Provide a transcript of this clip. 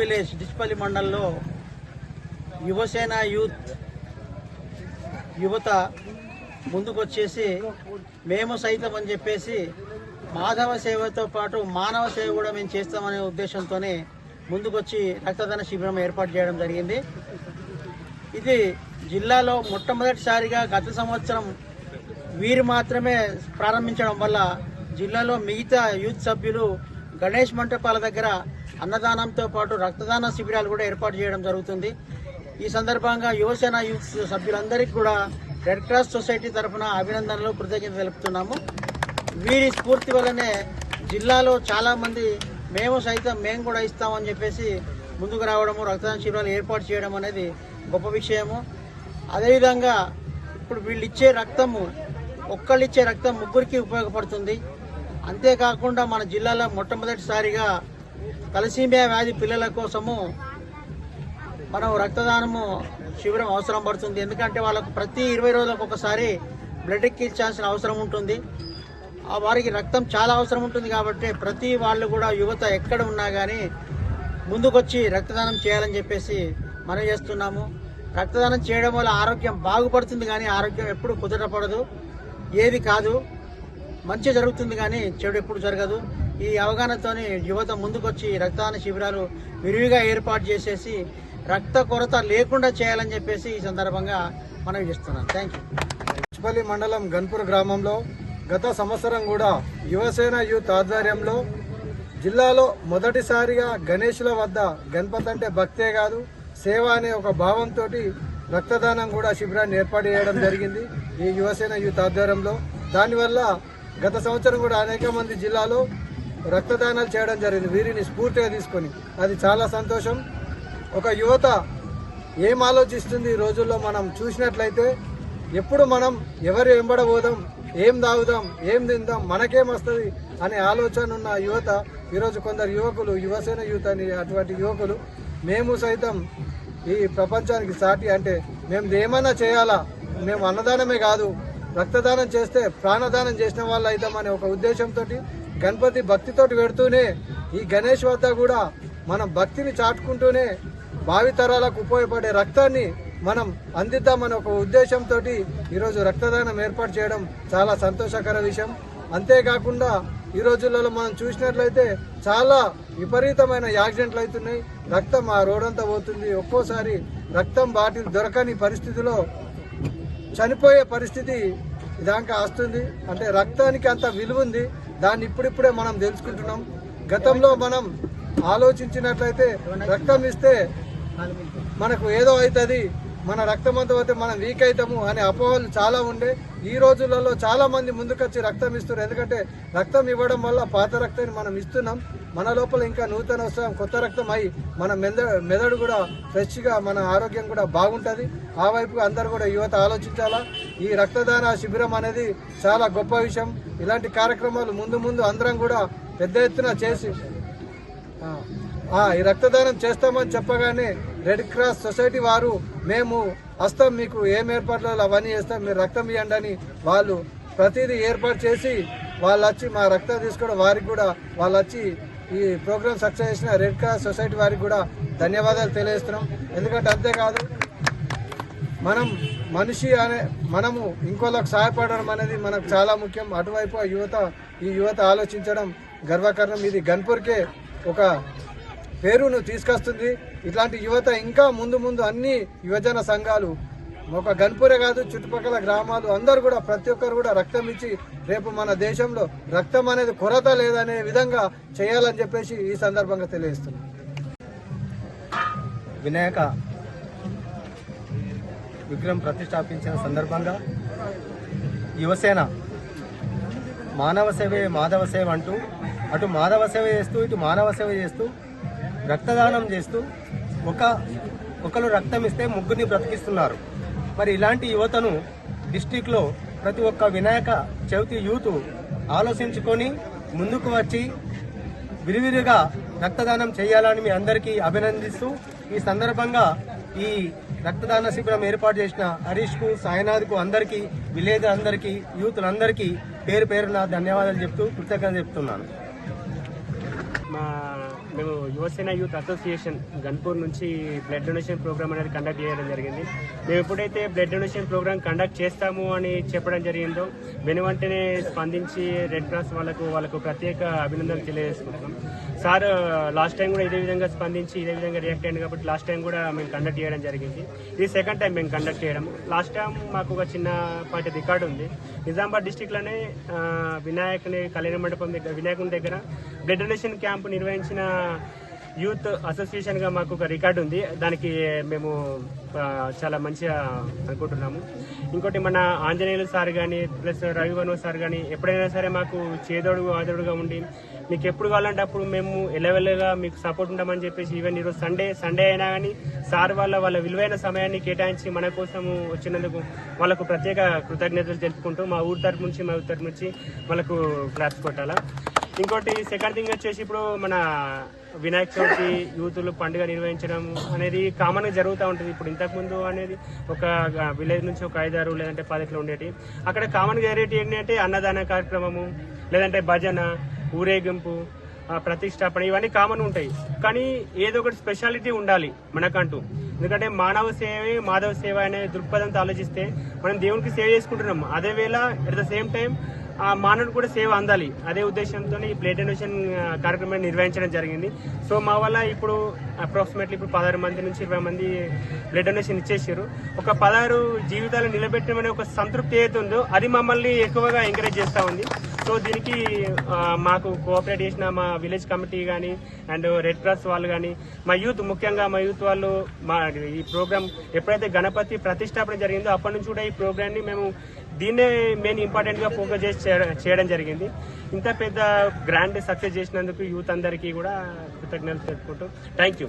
Village Dichpally మండలంలో Yuvasena youth యువత ముందుకొచ్చేసి మేము సైతం అని చెప్పేసి మాధవ సేవతో పాటు మానవ సేవ కూడా మేము చేస్తామనే ఉద్దేశంతోనే ముందుకొచ్చి రక్తదాన శిబిరం ఏర్పాటు చేయడం జరిగింది. ఇది జిల్లాలో మొట్టమొదటిసారిగా గత సంవత్సరం వీరు మాత్రమే ప్రారంభించడం వల్ల జిల్లాలో మిగతా యూత్ సభ్యులు గణేష్ మంటపాల దగ్గర అన్నదానంతో పాటు రక్తదాన శిబిరాలు కూడా ఏర్పాటు చేయడం జరుగుతుంది. ఈ సందర్భంగా యువసేన యూత్ సభ్యులందరికీ కూడా రెడ్ క్రాస్ సొసైటీ తరఫున అభినందనలు కృతజ్ఞత తెలుపుతున్నాము. వీరి స్ఫూర్తి వల్లనే జిల్లాలో చాలామంది మేము సైతం మేము కూడా ఇస్తామని చెప్పేసి ముందుకు రావడము రక్తదాన శిబిరాలు ఏర్పాటు చేయడం అనేది గొప్ప విషయము. అదేవిధంగా ఇప్పుడు వీళ్ళు ఇచ్చే రక్తము ఒక్కళ్ళు ఇచ్చే రక్తం ముగ్గురికి ఉపయోగపడుతుంది. అంతేకాకుండా మన జిల్లాలో మొట్టమొదటిసారిగా తలసీమియా వ్యాధి పిల్లల కోసము మనం రక్తదానము శిబిరం అవసరం పడుతుంది. ఎందుకంటే వాళ్ళకు ప్రతి ఇరవై రోజులకు ఒకసారి బ్లడ్ ఎక్కించాల్సిన అవసరం ఉంటుంది. ఆ వారికి రక్తం చాలా అవసరం ఉంటుంది కాబట్టి ప్రతి వాళ్ళు కూడా యువత ఎక్కడ ఉన్నా కానీ ముందుకొచ్చి రక్తదానం చేయాలని చెప్పేసి మనం చేస్తున్నాము. రక్తదానం చేయడం వల్ల ఆరోగ్యం బాగుపడుతుంది కానీ ఆరోగ్యం ఎప్పుడు కుదరపడదు ఏది కాదు. మంచి జరుగుతుంది కానీ చెడు ఎప్పుడు జరగదు. ఈ అవగాహనతోనే యువత ముందుకొచ్చి రక్తదాన శిబిరాలు విరివిగా ఏర్పాటు చేసేసి రక్త కొరత లేకుండా చేయాలని చెప్పేసి ఈ సందర్భంగా మనం చేస్తున్నాం థ్యాంక్ యూ చిపల్లి మండలం గన్పూర్ గ్రామంలో గత సంవత్సరం కూడా యువసేన యూత్ ఆధ్వర్యంలో జిల్లాలో మొదటిసారిగా గణేషుల వద్ద గణపతి అంటే భక్తే కాదు సేవ అనే ఒక భావంతో రక్తదానం కూడా శిబిరాన్ని ఏర్పాటు చేయడం జరిగింది ఈ యువసేన యూత్ ఆధ్వర్యంలో. దానివల్ల గత సంవత్సరం కూడా అనేక మంది జిల్లాలో రక్తదానాలు చేయడం జరిగింది. వీరిని స్ఫూర్తిగా తీసుకొని. అది చాలా సంతోషం. ఒక యువత ఏం ఆలోచిస్తుంది? ఈ రోజుల్లో మనం చూసినట్లయితే ఎప్పుడు మనం ఎవరు వెంబడబోదాం ఏం తాగుదాం ఏం తిందాం మనకేం వస్తుంది అనే ఆలోచన ఉన్న యువత ఈరోజు కొందరు యువకులు యువసేన యూత్ అని అటువంటి యువకులు మేము సైతం ఈ ప్రపంచానికి సాటి అంటే మేము ఏమైనా చేయాలా? మేము అన్నదానమే కాదు రక్తదానం చేస్తే ప్రాణదానం చేసిన వాళ్ళు అవుతామనే ఒక ఉద్దేశంతో గణపతి భక్తితోటి పెడుతూనే ఈ గణేష్ వద్ద కూడా మనం భక్తిని చాటుకుంటూనే భావితరాలకు ఉపయోగపడే రక్తాన్ని మనం అందిద్దామనే ఒక ఉద్దేశంతో ఈరోజు రక్తదానం ఏర్పాటు చేయడం చాలా సంతోషకర విషయం. అంతేకాకుండా ఈ రోజులలో మనం చూసినట్లయితే చాలా విపరీతమైన యాక్సిడెంట్లు అవుతున్నాయి. రక్తం ఆ రోడంతా పోతుంది. ఒక్కోసారి రక్తం బాటిల్ దొరకని పరిస్థితిలో చనిపోయే పరిస్థితి దాకా వస్తుంది. అంటే రక్తానికి అంత విలువ ఉంది. దాన్ని ఇప్పుడిప్పుడే మనం తెలుసుకుంటున్నాం. గతంలో మనం ఆలోచించినట్లయితే రక్తం ఇస్తే మనకు ఏదో అవుతుంది. మన రక్తం అంతా పోతే మనం వీక్ అవుతాము అనే అపోహలు చాలా ఉండే. ఈ రోజులలో చాలా మంది ముందుకొచ్చి రక్తం ఇస్తున్నారు. ఎందుకంటే రక్తం ఇవ్వడం వల్ల పాత రక్తాన్ని మనం ఇస్తున్నాం. మన లోపల ఇంకా నూతన వస్తాం కొత్త రక్తం అయి మన మెద మెదడు కూడా ఫ్రెష్గా మన ఆరోగ్యం కూడా బాగుంటుంది. ఆ వైపు అందరు కూడా యువత ఆలోచించాలా? ఈ రక్తదాన శిబిరం అనేది చాలా గొప్ప విషయం. ఇలాంటి కార్యక్రమాలు ముందు ముందు అందరం కూడా పెద్ద ఎత్తున చేసి ఈ రక్తదానం చేస్తామని చెప్పగానే రెడ్ క్రాస్ సొసైటీ వారు మేము వస్తాం మీకు ఏం ఏర్పాట్లు అవన్నీ చేస్తాం మీరు రక్తం ఇవ్వండి అని వాళ్ళు ప్రతిదీ ఏర్పాటు చేసి వాళ్ళు వచ్చి మా రక్తం తీసుకోవడం వారికి కూడా వాళ్ళు వచ్చి ఈ ప్రోగ్రామ్ సక్సెస్ చేసిన రెడ్ క్రాస్ సొసైటీ వారికి కూడా ధన్యవాదాలు తెలియజేస్తున్నాం. ఎందుకంటే అంతేకాదు మనం మనిషి అనే మనము ఇంకోళ్ళకి సహాయపడడం అనేది మనకు చాలా ముఖ్యం. అటువైపు యువత ఈ యువత ఆలోచించడం గర్వకారణం. ఇది గన్పూర్కే ఒక పేరును తీసుకొస్తుంది. ఇట్లాంటి యువత ఇంకా ముందు ముందు అన్ని యువజన సంఘాలు ఒక గన్పూరే కాదు చుట్టుపక్కల గ్రామాలు అందరూ కూడా ప్రతి ఒక్కరు కూడా రక్తం ఇచ్చి రేపు మన దేశంలో రక్తం అనేది కొరత లేదనే విధంగా చేయాలని చెప్పేసి ఈ సందర్భంగా తెలియజేస్తున్నాం. వినాయక విగ్రహం ప్రతిష్టాపించిన సందర్భంగా యువసేన మానవ సేవే మాధవ సేవ అంటూ అటు మాధవ సేవ చేస్తూ ఇటు మానవ సేవ చేస్తూ రక్తదానం చేస్తూ ఒక ఒకరు రక్తం ఇస్తే ముగ్గురిని బ్రతికిస్తున్నారు. మరి ఇలాంటి యువతను డిస్టిక్లో ప్రతి ఒక్క వినాయక చవితి యూత్ ఆలోచించుకొని ముందుకు వచ్చి విరివిరిగా రక్తదానం చేయాలని మీ అందరికీ అభినందిస్తూ ఈ సందర్భంగా ఈ రక్తదాన శిబిరం ఏర్పాటు చేసిన హరీష్కు సాయినాథ్కు అందరికీ విలేజ్ అందరికీ యూత్లందరికీ పేరు పేరున ధన్యవాదాలు చెప్తూ కృతజ్ఞత చెప్తున్నాను. మా మేము యువసేన యూత్ అసోసియేషన్ గన్పూర్ నుంచి బ్లడ్ డొనేషన్ ప్రోగ్రామ్ అనేది కండక్ట్ చేయడం జరిగింది. మేము ఎప్పుడైతే బ్లడ్ డొనేషన్ ప్రోగ్రామ్ కండక్ట్ చేస్తాము అని చెప్పడం జరిగిందో వెను వెంటనే స్పందించి రెడ్ క్రాస్ వాళ్ళకు వాళ్ళకు ప్రత్యేక అభినందనలు తెలియజేసుకుంటున్నాం. సార్ లాస్ట్ టైం కూడా ఇదే విధంగా స్పందించి ఇదే విధంగా రియాక్ట్ అయింది కాబట్టి లాస్ట్ టైం కూడా మేము కండక్ట్ చేయడం జరిగింది. ఇది సెకండ్ టైం మేము కండక్ట్ చేయడం. లాస్ట్ టైం మాకు ఒక చిన్న పాటి రికార్డు ఉంది. నిజామాబాద్ డిస్టిక్లోనే వినాయకుని కళ్యాణ మండపం దగ్గర వినాయకుని దగ్గర బ్లడ్ డొనేషన్ క్యాంప్ నిర్వహించిన యూత్ అసోసియేషన్గా మాకు ఒక రికార్డు ఉంది. దానికి మేము చాలా మంచిగా అనుకుంటున్నాము. ఇంకోటి మన ఆంజనేయులు సార్ కానీ ప్లస్ రవివను సార్ కానీ ఎప్పుడైనా సరే మాకు చేదోడు ఆదోడుగా ఉండి మీకు ఎప్పుడు కావాలంటే అప్పుడు మేము ఎలవెల్లగా మీకు సపోర్ట్ ఉంటామని చెప్పేసి ఈవెన్ ఈరోజు సండే సండే అయినా కానీ సార్ వాళ్ళ వాళ్ళ విలువైన సమయాన్ని కేటాయించి మన కోసము వచ్చినందుకు వాళ్ళకు ప్రత్యేక కృతజ్ఞతలు తెలుపుకుంటూ మా ఊరి తరపు నుంచి మా ఊరి తరపు నుంచి వాళ్ళకు క్లాప్స్ కొట్టాలా. ఇంకోటి సెకండ్ థింగ్ వచ్చేసి ఇప్పుడు మన వినాయక చవితి యూతులు పండుగ నిర్వహించడం అనేది కామన్గా జరుగుతూ ఉంటుంది. ఇప్పుడు ఇంతకు ముందు అనేది ఒక విలేజ్ నుంచి ఒక ఐదారు లేదంటే పది ఉండేటి. అక్కడ కామన్గా జరిగేటి ఏంటంటే అన్నదాన కార్యక్రమము లేదంటే భజన ఊరేగింపు ఆ, ప్రతిష్టాపన ఇవన్నీ కామన్ ఉంటాయి. కానీ ఏదో ఒకటి స్పెషాలిటీ ఉండాలి మనకంటూ. ఎందుకంటే మానవ సేవే మాధవ సేవ అనే దృక్పథంతో ఆలోచిస్తే మనం దేవునికి సేవ చేసుకుంటున్నాం. అదేవేళ అట్ ద సేమ్ టైం ఆ మానవుడు కూడా సేవ అందాలి. అదే ఉద్దేశంతో ఈ ప్లేట్ డొనేషన్ కార్యక్రమాన్ని నిర్వహించడం జరిగింది. సో మా వల్ల ఇప్పుడు అప్రాక్సిమేట్లీ ఇప్పుడు పదహారు మంది నుంచి ఇరవై మంది బ్లడ్ డొనేషన్ ఇచ్చేసారు. ఒక పదహారు జీవితాలు నిలబెట్టడం అనే ఒక సంతృప్తి ఏదైతే ఉందో అది మమ్మల్ని ఎక్కువగా ఎంకరేజ్ చేస్తూ ఉంది. సో దీనికి మాకు కోఆపరేట్ చేసిన మా విలేజ్ కమిటీ కానీ అండ్ రెడ్ క్రాస్ వాళ్ళు కానీ మా యూత్ ముఖ్యంగా మా యూత్ వాళ్ళు మా ఈ ప్రోగ్రామ్ ఎప్పుడైతే గణపతి ప్రతిష్టాపన జరిగిందో అప్పటి నుంచి కూడా ఈ ప్రోగ్రామ్ని మేము దీన్నే మెయిన్ ఇంపార్టెంట్గా ఫోకస్ చేసి చేయడం- చేయడం జరిగింది. ఇంత పెద్ద గ్రాండ్ సక్సెస్ చేసినందుకు యూత్ అందరికీ కూడా కృతజ్ఞతలు తెలుపుకుంటూ. Thank you